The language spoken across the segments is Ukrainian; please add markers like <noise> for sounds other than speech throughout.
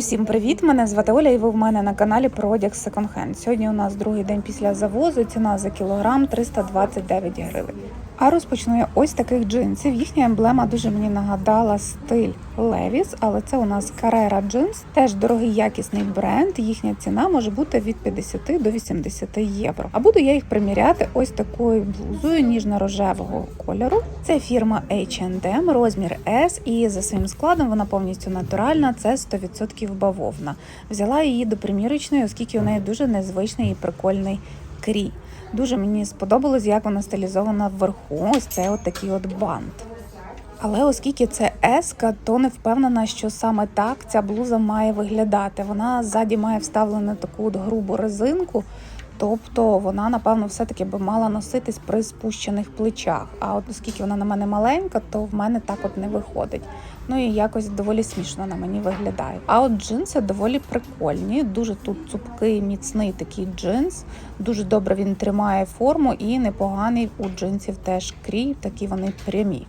Усім привіт! Мене звати Оля, і ви в мене на каналі про одяг Hand. Сьогодні у нас другий день після завозу. Ціна за кілограм 329 гривень. А розпочну я ось таких джинсів. Їхня емблема дуже мені нагадала стиль Levi's, але це у нас Carrera Jeans. Теж дорогий якісний бренд. Їхня ціна може бути від 50 до 80 євро. А буду я їх приміряти ось такою блузою ніжно-рожевого кольору. Це фірма H&M, розмір S, і за своїм складом вона повністю натуральна. Це 100% бавовна. Взяла її до примірочної, оскільки у неї дуже незвичний і прикольний крій. Дуже мені сподобалось, як вона стилізована вверху. Ось це от такий от бант. Але оскільки це еска, то не впевнена, що саме так ця блуза має виглядати. Вона ззаді має вставлену таку от грубу резинку, тобто вона, напевно, все-таки би мала носитись при спущених плечах. А от оскільки вона на мене маленька, то в мене так от не виходить. Ну і якось доволі смішно на мені виглядає. А от джинси доволі прикольні. Дуже тут цупкий, міцний такий джинс. Дуже добре він тримає форму і непоганий у джинсів теж крій, такі вони прямі.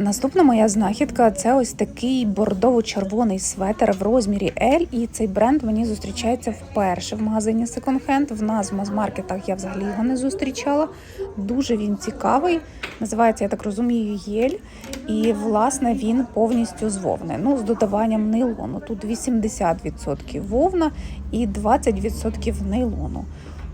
Наступна моя знахідка це ось такий бордово-червоний светер в розмірі L, і цей бренд мені зустрічається вперше в магазині Second Hand. В нас в мазмаркетах я взагалі його не зустрічала. Дуже він цікавий. Називається, я так розумію, єль. І власне він повністю з вовни. Ну, з додаванням нейлону. Тут 80% вовна і 20% нейлону.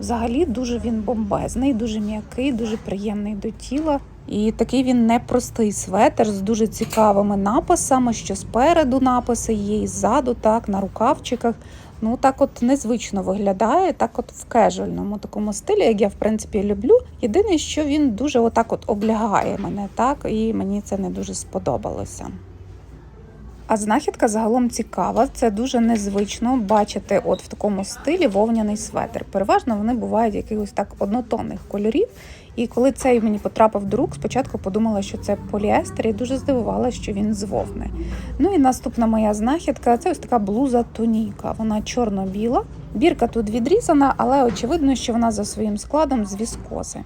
Взагалі дуже він бомбезний, дуже м'який, дуже приємний до тіла. І такий він непростий светр з дуже цікавими написами, що спереду написи є, і ззаду, так, на рукавчиках. Ну так от незвично виглядає, так от в кежуальному такому стилі, як я в принципі люблю. Єдине, що він дуже отак от облягає мене, так, і мені це не дуже сподобалося. А знахідка загалом цікава. Це дуже незвично бачити от в такому стилі вовняний светр. Переважно вони бувають якихось так однотонних кольорів. І коли цей мені потрапив до рук, спочатку подумала, що це поліестер, і дуже здивувалася, що він з вовни. Ну і наступна моя знахідка це ось така блуза тоніка. Вона чорно-біла. Бірка тут відрізана, але очевидно, що вона за своїм складом з віскози.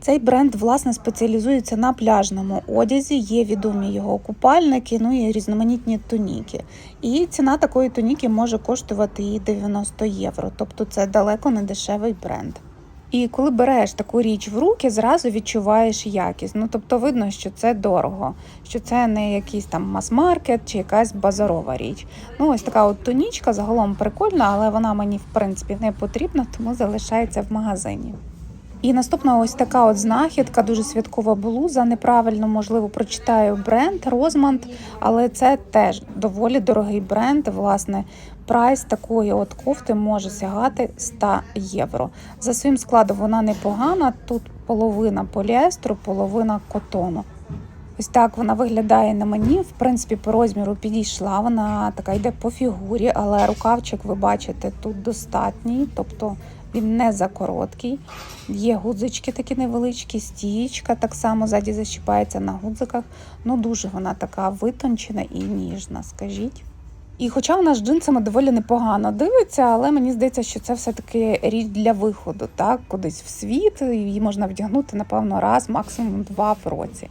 Цей бренд власне спеціалізується на пляжному одязі. Є відомі його купальники, ну і різноманітні тоніки. І ціна такої тоніки може коштувати і 90 євро, тобто це далеко не дешевий бренд. І коли береш таку річ в руки, зразу відчуваєш якість. Ну тобто видно, що це дорого, що це не якийсь там мас-маркет чи якась базарова річ. Ну ось така от тонічка загалом прикольна, але вона мені в принципі не потрібна, тому залишається в магазині. І наступна ось така от знахідка, дуже святкова блуза. Неправильно, можливо, прочитаю бренд Розманд, але це теж доволі дорогий бренд. Власне, прайс такої от кофти може сягати 100 євро. За своїм складом вона непогана. Тут половина поліестру, половина котону. Ось так вона виглядає на мені. В принципі, по розміру підійшла. Вона така йде по фігурі, але рукавчик, ви бачите, тут достатній, тобто він не за короткий. Є гудзички такі невеличкі, стічка так само ззаді защіпається на гудзиках. Ну дуже вона така витончена і ніжна, скажіть. І хоча вона з джинсами доволі непогано дивиться, але мені здається, що це все-таки річ для виходу, так, кудись в світ. Її можна вдягнути, напевно, раз, максимум два в році.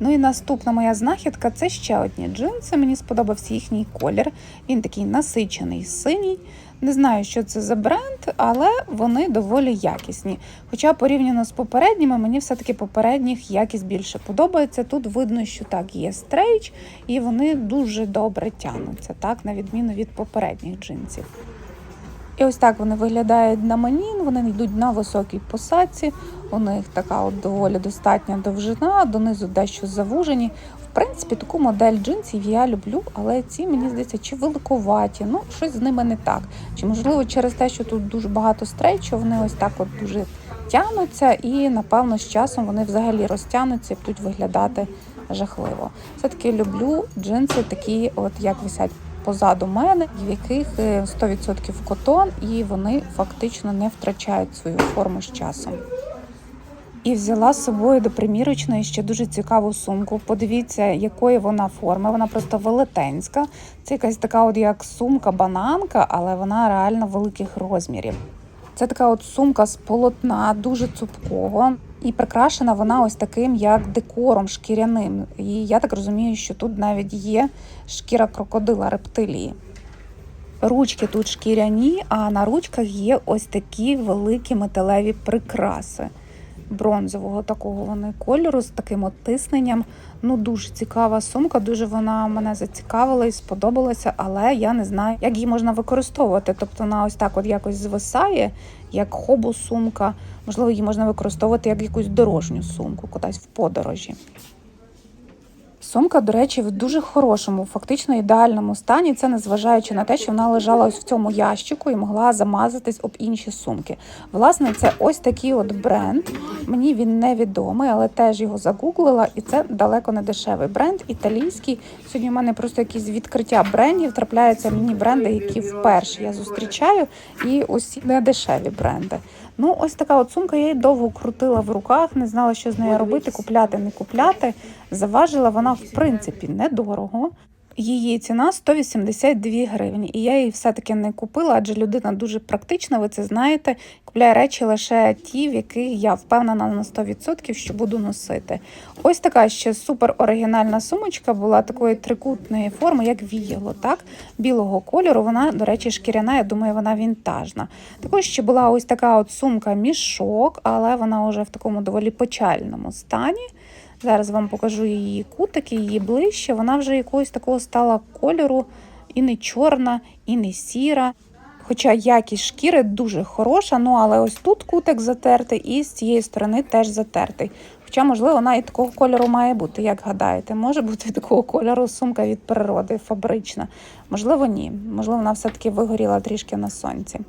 Ну і наступна моя знахідка це ще одні джинси. Мені сподобався їхній колір. Він такий насичений, синій. Не знаю, що це за бренд, але вони доволі якісні. Хоча порівняно з попередніми, мені все-таки попередніх якість більше подобається. Тут видно, що так є стрейч, і вони дуже добре тягнуться, так, на відміну від попередніх джинсів. І ось так вони виглядають на мені. Вони йдуть на високій посадці. У них така от доволі достатня довжина, донизу дещо завужені. В принципі, таку модель джинсів я люблю, але ці мені здається, чи великоваті, ну щось з ними не так. Чи можливо через те, що тут дуже багато стрейчу, вони ось так от дуже тягнуться, і напевно з часом вони взагалі розтягнуться і будуть виглядати жахливо. Все таки люблю джинси, такі, от як висять позаду мене, в яких 100% котон, і вони фактично не втрачають свою форму з часом. І взяла з собою до примірочної ще дуже цікаву сумку. Подивіться, якої вона форми. Вона просто велетенська. Це якась така, от як сумка-бананка, але вона реально великих розмірів. Це така от сумка з полотна, дуже цупкого. І прикрашена вона ось таким, як декором шкіряним. І я так розумію, що тут навіть є шкіра крокодила рептилії. Ручки тут шкіряні, а на ручках є ось такі великі металеві прикраси. Бронзового такого вони кольору з таким оттисненням. Ну, дуже цікава сумка, дуже вона мене зацікавила і сподобалася, але я не знаю, як її можна використовувати. Тобто вона ось так от якось звисає, як хобу-сумка. Можливо, її можна використовувати як якусь дорожню сумку, кудись в подорожі. Сумка, до речі, в дуже хорошому, фактично ідеальному стані. Це незважаючи на те, що вона лежала ось в цьому ящику і могла замазатись об інші сумки. Власне, це ось такий от бренд. Мені він невідомий, але теж його загуглила, і це далеко не дешевий бренд, італійський. Сьогодні в мене просто якісь відкриття брендів. Трапляються мені бренди, які вперше я зустрічаю, і усі не дешеві бренди. Ну, ось така от сумка. Я її довго крутила в руках, не знала, що з нею робити, купляти, не купляти. Заважила вона в принципі недорого. Її ціна 182 гривні, і я її все-таки не купила, адже людина дуже практична, ви це знаєте. Купляє речі лише ті, в яких я впевнена на 100%, що буду носити. Ось така ще супер оригінальна сумочка була такої трикутної форми, як віяло, так? Білого кольору. Вона, до речі, шкіряна, я думаю, вона вінтажна. Також ще була ось така от сумка мішок, але вона вже в такому доволі печальному стані. Зараз вам покажу її кутики, її ближче. Вона вже якогось такого стала кольору, і не чорна, і не сіра. Хоча якість шкіри дуже хороша, ну але ось тут кутик затертий, і з цієї сторони теж затертий. Хоча, можливо, вона і такого кольору має бути, як гадаєте, може бути <laughs> такого кольору сумка від природи, фабрична. Можливо, ні. Можливо, вона все-таки вигоріла трішки на сонці.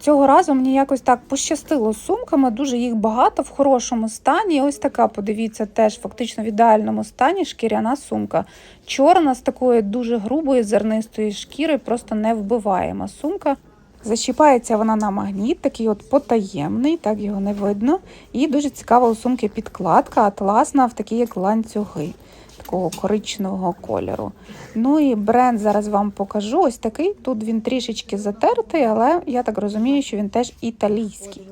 Цього разу мені якось так пощастило з сумками, дуже їх багато в хорошому стані. Ось така, подивіться, теж фактично в ідеальному стані шкіряна сумка. Чорна з такої дуже грубої зернистої шкіри, просто невбиваєма сумка. Защіпається вона на магніт, такий от потаємний, так його не видно. І дуже цікава у сумки підкладка, атласна в такі як ланцюги такого коричневого кольору. Ну і бренд зараз вам покажу. Ось такий. Тут він трішечки затертий, але я так розумію, що він теж італійський.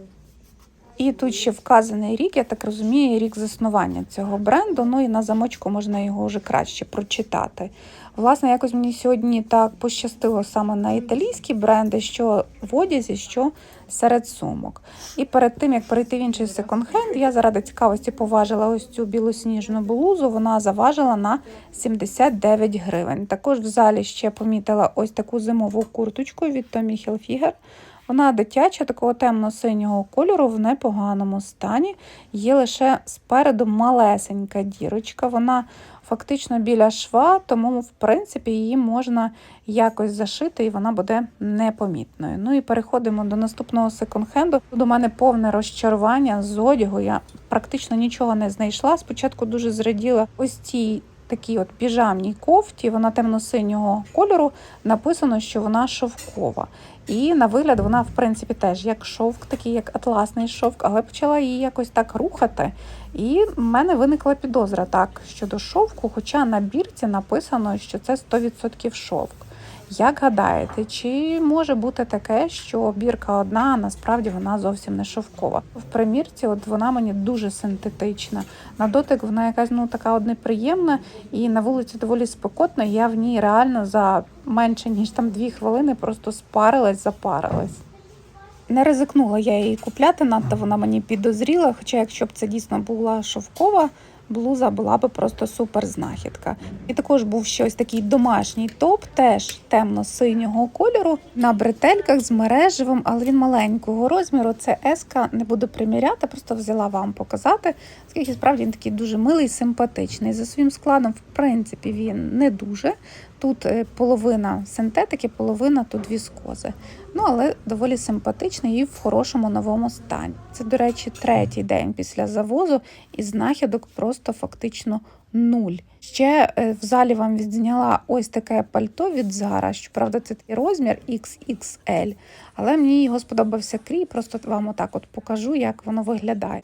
І тут ще вказаний рік, я так розумію, рік заснування цього бренду. Ну і на замочку можна його вже краще прочитати. Власне, якось мені сьогодні так пощастило саме на італійські бренди, що в одязі, що серед сумок. І перед тим, як перейти в інший секонд-хенд, я заради цікавості поважила ось цю білосніжну блузу. Вона заважила на 79 гривень. Також в залі ще помітила ось таку зимову курточку від Tommy Hilfiger. Вона дитяча, такого темно-синього кольору в непоганому стані. Є лише спереду малесенька дірочка. Вона фактично біля шва, тому, в принципі, її можна якось зашити, і вона буде непомітною. Ну і переходимо до наступного секонд-хенду. Тут у мене повне розчарування з одягу. Я практично нічого не знайшла. Спочатку дуже зраділа ось цій такій от піжамній кофті, вона темно-синього кольору. Написано, що вона шовкова. І на вигляд вона, в принципі, теж як шовк, такий як атласний шовк, але почала її якось так рухати. І в мене виникла підозра так щодо шовку, хоча на бірці написано, що це 100% шовк. Як гадаєте, чи може бути таке, що бірка одна, насправді вона зовсім не шовкова? В примірці, от вона мені дуже синтетична. На дотик вона якась ну така от неприємна, і на вулиці доволі спекотно. Я в ній реально за менше ніж там дві хвилини просто спарилась, запарилась. Не ризикнула я її купляти, надто вона мені підозріла. Хоча, якщо б це дійсно була шовкова блуза, була би просто супер знахідка. І також був щось такий домашній топ, теж темно-синього кольору на бретельках з мережевим, але він маленького розміру. Це еска, не буду приміряти, просто взяла вам показати. Оскільки справді він такий дуже милий, симпатичний. За своїм складом, в принципі, він не дуже. Тут е, половина синтетики, половина тут віскози. Ну, але доволі симпатичний і в хорошому новому стані. Це, до речі, третій день після завозу, і знахідок просто фактично нуль. Ще е, в залі вам відзняла ось таке пальто від Zara, щоправда, це такий розмір XXL, але мені його сподобався крій, просто вам отак от покажу, як воно виглядає.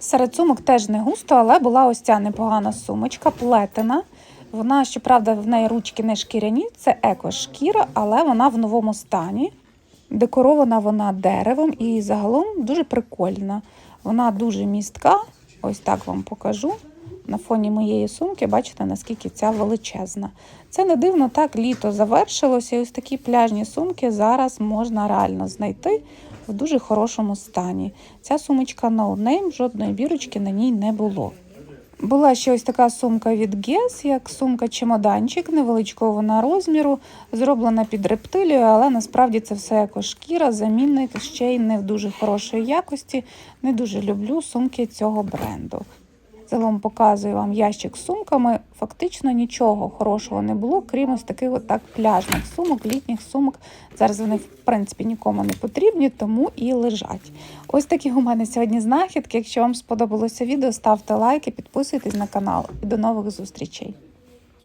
Серед сумок теж не густо, але була ось ця непогана сумочка, плетена. Вона, щоправда, в неї ручки не шкіряні, це еко-шкіра, але вона в новому стані. Декорована вона деревом і загалом дуже прикольна. Вона дуже містка, ось так вам покажу. На фоні моєї сумки бачите, наскільки ця величезна. Це не дивно, так літо завершилося, і ось такі пляжні сумки зараз можна реально знайти в дуже хорошому стані. Ця сумочка no name, жодної бірочки на ній не було. Була ще ось така сумка від Guess, як сумка-чемоданчик, невеличкого вона розміру, зроблена під рептилію, але насправді це все шкіра, замінник ще й не в дуже хорошої якості. Не дуже люблю сумки цього бренду. Загалом показую вам ящик з сумками. Фактично нічого хорошого не було, крім ось таких от пляжних сумок, літніх сумок. Зараз вони в принципі нікому не потрібні, тому і лежать. Ось такі у мене сьогодні знахідки. Якщо вам сподобалося відео, ставте лайки, підписуйтесь на канал і до нових зустрічей.